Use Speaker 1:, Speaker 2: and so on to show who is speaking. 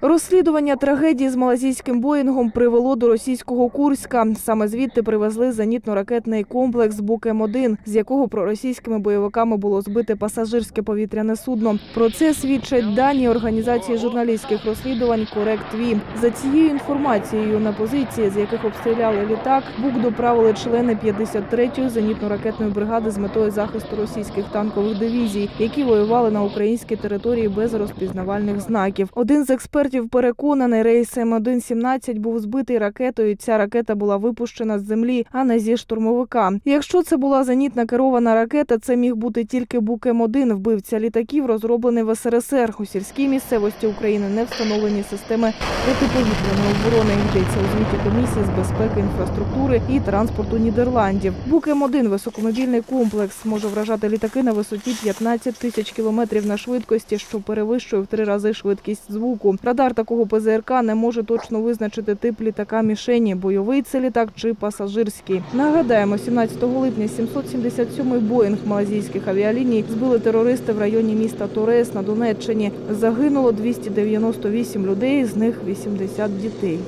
Speaker 1: Розслідування трагедії з малазійським боїнгом привело до російського Курська. Саме звідти привезли зенітно-ракетний комплекс Букем-1, з якого проросійськими бойовиками було збите пасажирське повітряне судно. Про це свідчать дані організації журналістських розслідувань Корект Ві. За цією інформацією на позиції, з яких обстріляли літак, БУК доправили члени 53-ї зенітно-ракетної бригади з метою захисту російських танкових дивізій, які воювали на українській території без розпізнавальних знаків. Один з експертів переконаний, рейс М117 був збитий ракетою. і Ця ракета була випущена з землі, а не зі штурмовика. Якщо це була зенітна керована ракета, це міг бути тільки бук М1, вбивця літаків, розроблений в СРСР. У сільській місцевості України не встановлені системи протиповітряної оборони. Йдеться у звіті комісії з безпеки інфраструктури і транспорту Нідерландів. Бук М1 – високомобільний комплекс, може вражати літаки на висоті 15 тисяч кілометрів на швидкості, що перевищує в три рази швидкість звуку. Радар такого ПЗРК не може точно визначити тип літака мішені, бойовий це літак чи пасажирський. Нагадаємо, 17 липня 777-й Боїнг малазійських авіаліній збили терористи в районі міста Торес на Донеччині. Загинуло 298 людей, з них 80 дітей.